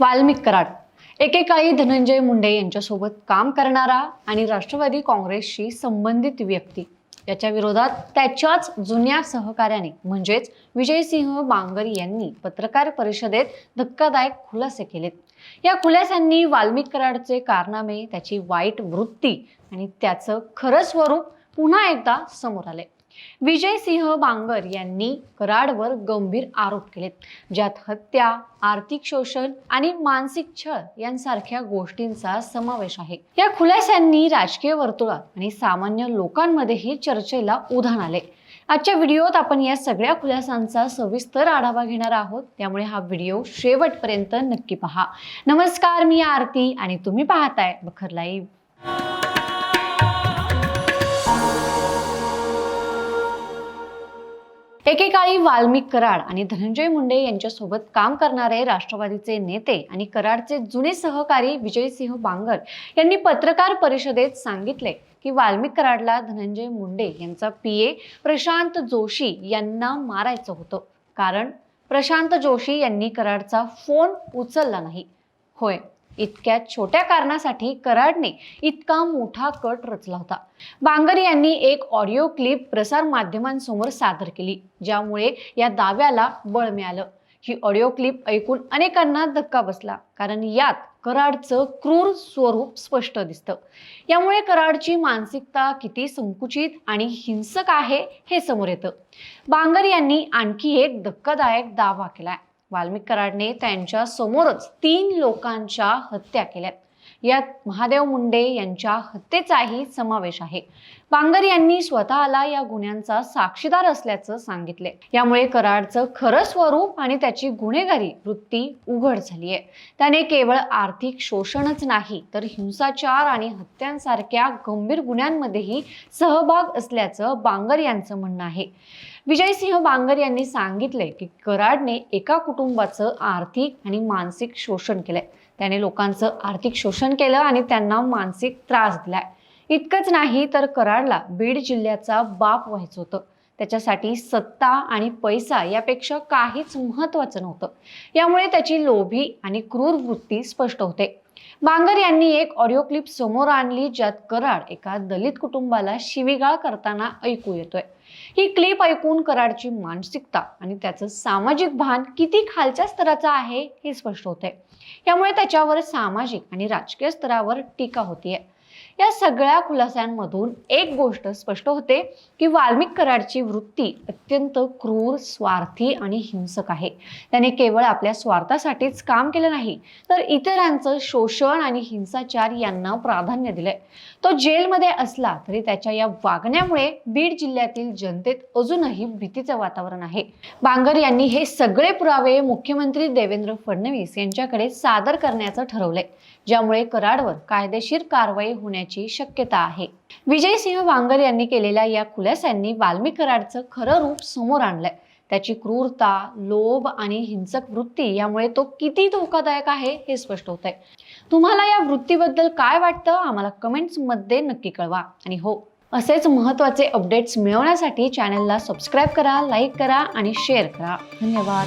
वाल्मिक कराड. एकेकाळी धनंजय मुंडे यांच्यासोबत काम करणारा आणि राष्ट्रवादी काँग्रेसशी संबंधित व्यक्ती. याच्या विरोधात त्याच्याच जुन्या सहकार्याने म्हणजेच विजयसिंह बांगर यांनी पत्रकार परिषदेत धक्कादायक खुलासे केलेत. या खुलास्यांनी वाल्मिक कराडचे कारनामे त्याची वाईट वृत्ती आणि त्याचं खरं स्वरूप पुन्हा एकदा समोर आले विजयसिंह बांगर यांनी कराडवर गंभीर आरोप केलेत ज्यात हत्या आर्थिक शोषण आणि मानसिक छळ यांसारख्या गोष्टींचा समावेश आहे. या खुलास्यांनी राजकीय वर्तुळात आणि सामान्य लोकांमध्येही चर्चेला उधाण आले. आजच्या व्हिडिओत आपण या सगळ्या खुलासांचा सविस्तर आढावा घेणार आहोत. त्यामुळे हा व्हिडिओ शेवटपर्यंत नक्की पहा. नमस्कार मी आरती आणि तुम्ही पाहताय बखर लाईव्ह. एकेकाळी वाल्मिक कराड आणि धनंजय मुंडे यांच्यासोबत काम करणारे राष्ट्रवादीचे नेते आणि कराडचे जुने सहकारी विजयसिंह बांगर यांनी पत्रकार परिषदेत सांगितले की वाल्मिक कराडला धनंजय मुंडे यांचा पीए प्रशांत जोशी यांना मारायचं होतं. कारण प्रशांत जोशी यांनी कराडचा फोन उचलला नाही. होय. इतक्या छोट्या कारणासाठी कराडने इतका मोठा कट रचला होता. बांगर यांनी एक ऑडिओ क्लिप प्रसार माध्यमांसमोर सादर केली ज्यामुळे या दाव्याला बळ मिळालं. ही ऑडिओ क्लिप ऐकून अनेकांना धक्का बसला कारण यात कराडचं क्रूर स्वरूप स्पष्ट दिसतं. यामुळे कराडची मानसिकता किती संकुचित आणि हिंसक आहे हे समोर येतं. बांगर यांनी आणखी एक धक्कादायक दावा केलाय. वाल्मिक कराडने त्यांच्या समोरच तीन लोकांच्या हत्या केल्यात. यात महादेव मुंडे यांच्या हत्येचाही समावेश आहे. बांगर यांनी स्वतःला या गुन्ह्यांचा साक्षीदार असल्याचं सांगितले. यामुळे कराडचं खरं स्वरूप आणि त्याची गुन्हेगारी वृत्ती उघड झाली आहे. त्याने केवळ आर्थिक शोषणच नाही तर हिंसाचार आणि हत्यांसारख्या गंभीर गुन्ह्यांमध्येही सहभाग असल्याचं बांगर यांचं म्हणणं आहे. विजयसिंह बांगर यांनी सांगितले की कराडने एका कुटुंबाचं आर्थिक आणि मानसिक शोषण केलंय. त्याने लोकांचं आर्थिक शोषण केलं आणि त्यांना मानसिक त्रास दिलाय. इतकंच नाही तर कराडला बीड जिल्ह्याचा बाप व्हायचं होतं. त्याच्यासाठी सत्ता आणि पैसा यापेक्षा काहीच महत्वाचं नव्हतं. यामुळे त्याची लोभी आणि क्रूर वृत्ती स्पष्ट होते. बांगर यांनी एक ऑडिओ क्लिप समोर आणली ज्यात कराड एका दलित कुटुंबाला शिवीगाळ करताना ऐकू येतोय. ही क्लिप ऐकून कराडची मानसिकता आणि त्याचं सामाजिक भान किती खालच्या स्तराचं आहे हे स्पष्ट होते यामुळे त्याच्यावर सामाजिक आणि राजकीय स्तरावर टीका होतीये. या सगळ्या खुलास्यांमधून एक गोष्ट स्पष्ट होते की वाल्मिक कराडची वृत्ती अत्यंत क्रूर स्वार्थी आणि हिंसक आहे. त्याने केवळ आपल्या स्वार्थासाठीच काम केलं नाही तर इतरांचं शोषण आणि हिंसाचार यांना प्राधान्य दिलंय. तो जेलमध्ये असला तरी त्याच्या या वागण्यामुळे बीड जिल्ह्यातील जनतेत अजूनही भीतीचं वातावरण आहे. बांगर यांनी हे सगळे पुरावे मुख्यमंत्री देवेंद्र फडणवीस यांच्याकडे सादर करण्याचं ठरवलंय ज्यामुळे कराडवर कायदेशीर कारवाई होण्याची शक्यता आहे. विजयसिंह वांगर यांनी केलेल्या या खुलास्यांनी वाल्मिकराडचं खरं रूप समोर आणलंय. त्याची क्रूरता लोभ आणि हिंसक वृत्ती यामुळे तो किती धोकादायक आहे हे स्पष्ट होत आहे तुम्हाला या वृत्तीबद्दल काय वाटतं? आम्हाला कमेंट्समध्ये नक्की कळवा. आणि हो असेच महत्त्वाचे अपडेट्स मिळवण्यासाठी चॅनलला सबस्क्राईब करा लाईक करा आणि शेअर करा. धन्यवाद.